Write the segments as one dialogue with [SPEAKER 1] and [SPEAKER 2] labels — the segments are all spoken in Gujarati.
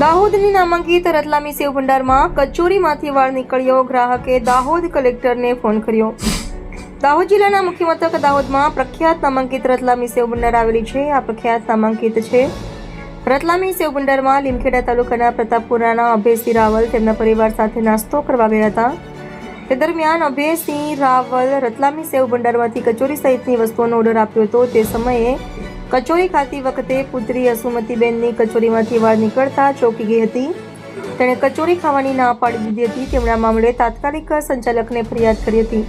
[SPEAKER 1] દાહોદની નામાંકિત રતલામી સેવ ભંડારમાં કચોરીમાંથી વાળ નીકળ્યો ગ્રાહકે દાહોદ કલેક્ટરને ફોન કર્યો. દાહોદ જિલ્લાના મુખ્ય મથક દાહોદમાં પ્રખ્યાત નામાંકિત રતલામી સેવ ભંડાર આવેલી છે. આ પ્રખ્યાત નામાંકિત છે. રતલામી સેવ ભંડારમાં લીમખેડા તાલુકાના પ્રતાપપુરાના અભયસિંહ રાવલ તેમના પરિવાર સાથે નાસ્તો કરવા ગયા હતા. તે દરમિયાન અભયસિંહ રાવલ રતલામી સેવ ભંડારમાંથી કચોરી સહિતની વસ્તુઓનો ઓર્ડર આપ્યો હતો. તે સમયે કચોરી ખાતી વખતે પુત્રી અસુમતીબેનની કચોરીમાંથી વાળ નીકળતા ચોંકી ગઈ હતી. તેણે કચોરી ખાવાની ના પાડી દીધી હતી. તેમના મામલે તાત્કાલિક સંચાલકને ફરિયાદ કરી હતી.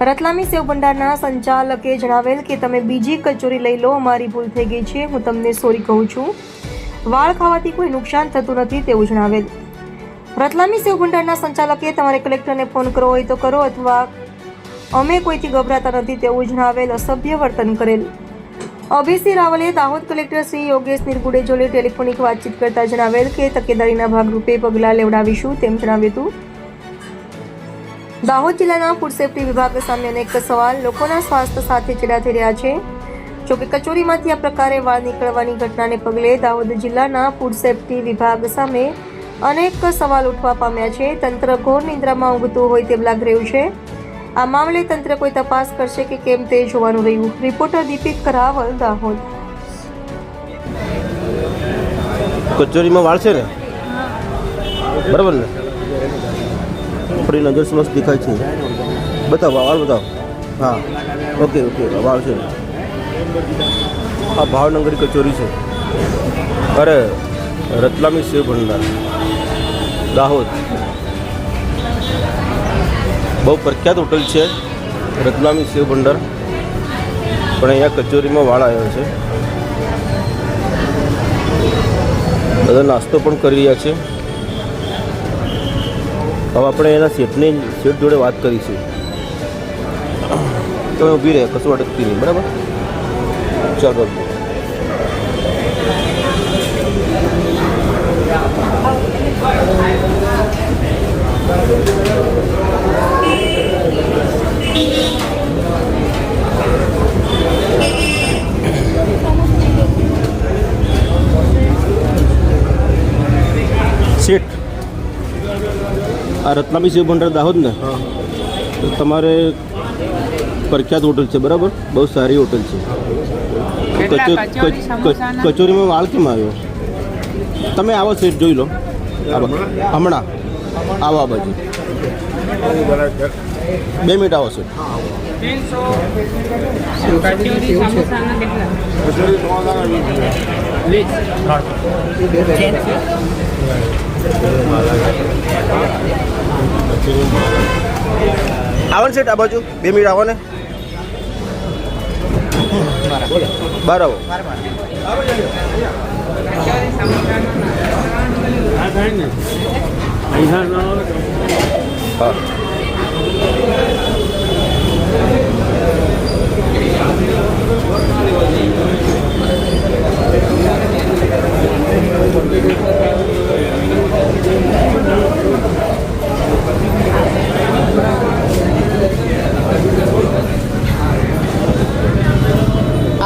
[SPEAKER 1] રતલામી સેવ ભંડારના સંચાલકે જણાવેલ કે, તમે બીજી કચોરી લઈ લો અમારી ભૂલ થઈ ગઈ છે. હું તમને સોરી કહું છું. વાળ ખાવાથી કોઈ નુકસાન થતું નથી, તેવું જણાવેલ. રતલામી સેવ ભંડારના સંચાલકે તમારે કલેક્ટરને ફોન કરવો હોય તો કરો, અથવા અમે કોઈથી ગભરાતા નથી, તેવું જણાવેલ અસભ્ય વર્તન કરેલ. અભયસિંહ રાવલે દાહોદ કલેક્ટર શ્રી યોગેશ નિર્ગુડે જોડે ટેલિફોનિક વાતચીત કરતા જણાવેલ કે તકેદારીના ભાગરૂપે પગલાં લેવડાવીશું તેમ જણાવ્યું હતું. દાહોદ જિલ્લાના ફૂડ સેફ્ટી વિભાગ સામે અનેક સવાલ લોકોના સ્વાસ્થ્ય સાથે ચેડા થઈ રહ્યા છે. જોકે કચોરીમાંથી આ પ્રકારે વાળ નીકળવાની ઘટનાને પગલે દાહોદ જિલ્લાના ફૂડ સેફ્ટી વિભાગ સામે અનેક સવાલ ઉઠવા પામ્યા છે. તંત્ર ઘોર નિંદ્રામાં ઊંઘતું હોય તેમ લાગી રહ્યું છે. આ મામલે તંત્ર કોઈ તપાસ કરશે કે કેમ તે જોવાનું રહ્યું. રિપોર્ટર દીપિક કરાવલ, દાહોદ.
[SPEAKER 2] કચોરીમાં વાળશે ને? બરાબર ને? આપણી નજર સમક્ષ દેખાય છે. બતાવો વાળ બતાવો. હા. ઓકે ઓકે વાળ છે. આ ભાવનગરી કચોરી છે. અરે, રતલામી શિવ ભંડાર. દાહોદ. બહુ પ્રખ્યાત હોટલ છે રતલામી સેવ ભંડાર. પણ અહીંયા કચોરીમાં વાળ આવ્યો છે. બધા નાસ્તો પણ કરી રહ્યા છે. હવે આપણે એના શેઠની, શેઠ જોડે વાત કરીશું. તમે ઊભી રહે, કશું અટકતી નહીં, બરાબર? ચાલો શેઠ આ રત્નામી શિવ ભંડાર દાહોદ ને તો તમારે પ્રખ્યાત હોટલ છે બરાબર? બહુ સારી હોટલ છે? કચોરીમાં વાળ કેમ આવ્યો? તમે આવો સેટ જોઈ લો. હમણાં? આવો આ બાજુ. બે મિનિટ આવો સેટ.
[SPEAKER 3] કચોરી સમોસાના કેટલા?
[SPEAKER 2] આવો ને સેટ આ બાજુ. બે મિનિટ આવો ને. બરાબર હા.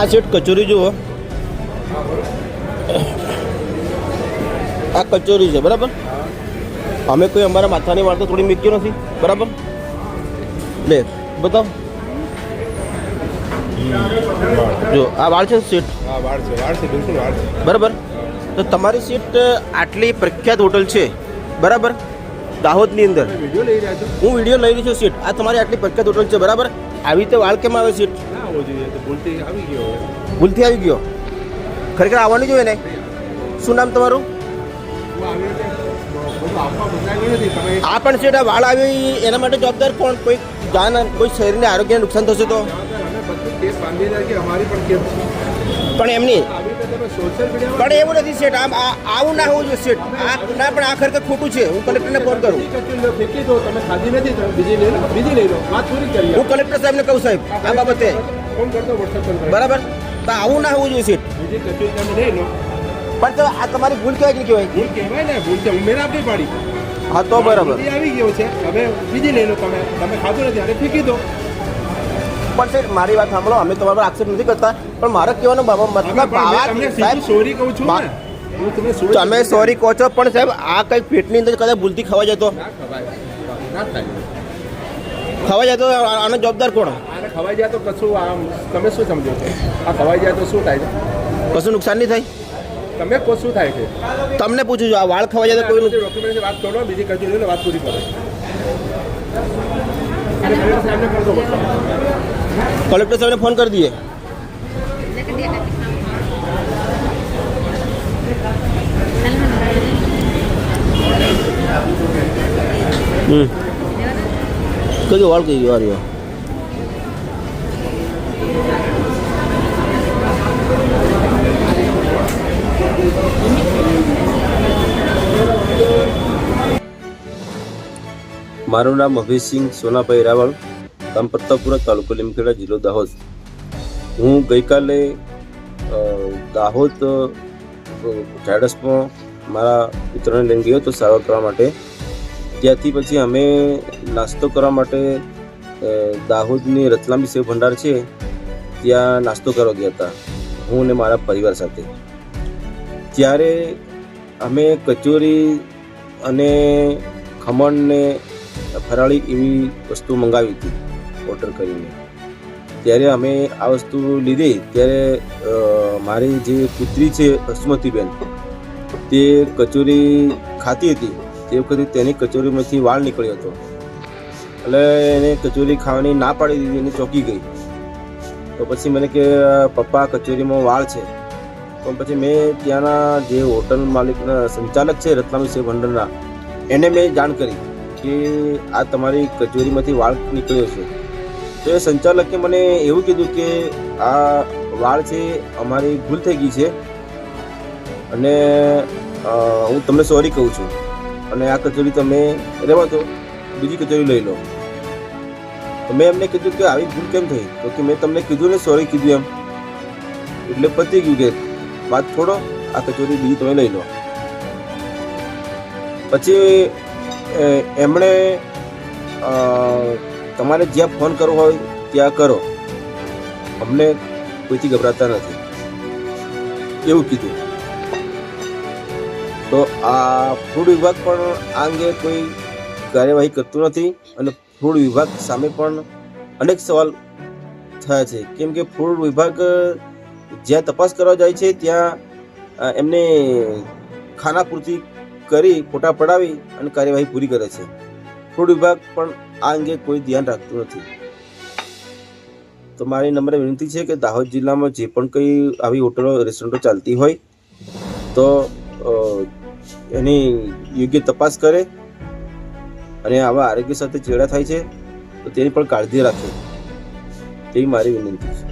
[SPEAKER 2] આ સેટ કચોરી જુઓ. આ કચોરી છે બરાબર? અમે કોઈ અમારા માથાની વાળ તો થોડી મીક્યું નથી બરાબર? લે બતાવ. જો આ વાળ છે સીટ બરાબર? તો તમારી સીટ આટલી પ્રખ્યાત હોટલ છે બરાબર? દાહોદની અંદર. હું વીડિયો લઈ રહ્યો છું સીટ આ તમારી આટલી પ્રખ્યાત હોટલ છે બરાબર? આવી રીતે વાળ કેમ આવે સીટ
[SPEAKER 4] આવવો જોઈએ ભૂલથી આવી ગયો.
[SPEAKER 2] ભૂલથી આવી ગયો? ખરેખર આવવાનું જોઈએ ને? શું નામ તમારું? આ પણ છે વાળ આવી એના માટે જવાબદાર કોણ? કોઈ જાન કોઈ શરીરને આરોગ્યને નુકસાન થશે તો?
[SPEAKER 4] પણ
[SPEAKER 2] એમની પણ એવું નથી સેટ આમ આ- આવું ના હોવું જોઈએ સેટ આ ના પણ આ ખરેખર ખોટું છે. હું કલેક્ટરને ફોન કરું.
[SPEAKER 4] તમે ખાધી નથી બીજી લઈ લો બીજી લઈ લો. વાત પૂરી કરી
[SPEAKER 2] હું કલેક્ટર સાહેબને કહું સાહેબ આ બાબતે.
[SPEAKER 4] બરાબર.
[SPEAKER 2] તો આવું ના હોવું જોઈએ સીટ
[SPEAKER 4] તમે
[SPEAKER 2] પણ તો આ તમારી ભૂલ કહેવાય કે કહેવાય?
[SPEAKER 4] ભૂલ કહેવાય ને ભૂલ છે ઉમેરા આપી પાડી.
[SPEAKER 2] હા તો બરાબર.
[SPEAKER 4] આવી ગયો છે. હવે બીજી લઈ લો તમે. તમે ખાધું નથી અને ફેંકી દો.
[SPEAKER 2] પણ સાહેબ મારી વાત સાંભળો અમે તમારા પર આક્ષેપ નથી કરતા. પણ મારે કહેવાનો બાબા મતલબ સાહેબ
[SPEAKER 4] સોરી કહું છું ને.
[SPEAKER 2] અમે સોરી કહો છો. પણ સાહેબ આ કઈ પેટની અંદર કદાચ ભૂલથી ખવાઈ
[SPEAKER 4] જતો.
[SPEAKER 2] ખવાઈ જાય આનો જવાબદાર કોણ?
[SPEAKER 4] ખવાઈ જાય તો કશું આમ તમે શું સમજો છો? આ ખવાઈ જાય તો શું થાય છે?
[SPEAKER 2] કશું નુકસાન નહીં થાય?
[SPEAKER 4] તમે કહો શું થાય છે?
[SPEAKER 2] તમને પૂછું છું આ વાળ ખવાઈ જાય તો કોઈ
[SPEAKER 4] ડોક્યુમેન્ટની વાત કરો બીજી કચોરી લઈને વાત પૂરી કરો. કલેક્ટર સાહેબને
[SPEAKER 2] ફોન કરી. દઈએ. હમ. કઈ વાળ કઈ ગયો આ રહ્યો મારું નામ અભયસિંહ સોનાભાઈ રાવળ ગામ તાલુકો લીમખેડા જિલ્લો દાહોદ. હું ગઈકાલે દાહોદ ઝાડસમાં મારા મિત્રોને લઈને ગયો હતો સારવાર કરવા માટે. ત્યાંથી પછી અમે નાસ્તો કરવા માટે દાહોદની રતલામી સેવ ભંડાર છે, ત્યાં નાસ્તો કરવા ગયા હતા, હું અને મારા પરિવાર સાથે. ત્યારે અમે કચોરી અને ખમણ ને ફરાળી એવી વસ્તુ મંગાવી હતી ઓર્ડર કરીને. ત્યારે અમે આ વસ્તુ લીધી ત્યારે મારી જે પુત્રી છે હસમતીબેન તે કચોરી ખાતી હતી. તે વખતે તેની કચોરીમાંથી વાળ નીકળ્યો હતો. એટલે એને કચોરી ખાવાની ના પાડી દીધી, એને ચોંકી ગઈ. તો પછી મને કે, પપ્પા, કચોરીમાં વાળ છે. તો પછી મેં ત્યાંના જે હોટલ માલિકના સંચાલક છે રત્નામી સેવ ભંડારના એને મેં જાણ કરી. કે આ તમારી કચોરીમાંથી વાળ નીકળ્યો છે. તો એ સંચાલકે મને એવું કીધું કે આ વાળ છે, અમારી ભૂલ થઈ ગઈ છે. અને હું તમને સોરી કહું છું. અને આ કચોરી તમે રહેવા દો, બીજી કચોરી લઈ લો. તો મેં એમને કીધું કે આવી ભૂલ કેમ થઈ? તો કે મેં તમને કીધું ને સોરી કીધું એમ. એટલે પતી ગયું કે વાત છોડો, આ કચોરી બીજી તમે લઈ લો. પછી એમણે તમારે જ્યાં ફોન કરવો હોય ત્યાં કરો. અમને કોઈથી ગભરાતા નથી. એવું કીધું. તો આ ફૂડ વિભાગ પણ આ અંગે કોઈ કાર્યવાહી કરતું નથી અને ફૂડ વિભાગ સામે પણ અનેક સવાલ થયા છે. કેમ કે ફૂડ વિભાગ જ્યાં તપાસ કરવા જાય છે ત્યાં એમને ખાના પૂરતી કરી ફોટા પડાવી અને કાર્યવાહી પૂરી કરે છે. ફૂડ વિભાગ પણ આ અંગે કોઈ ધ્યાન રાખતું નથી. તો મારી નમ્ર વિનંતી છે કે દાહોદ જિલ્લામાં જે પણ કંઈ આવી હોટલો, રેસ્ટોરન્ટો ચાલતી હોય, તો એની યોગ્ય તપાસ કરે અને આવા આરોગ્ય સાથે ચેડા થાય છે, તો તેની પણ કાળજી રાખે. તેવી મારી વિનંતી છે.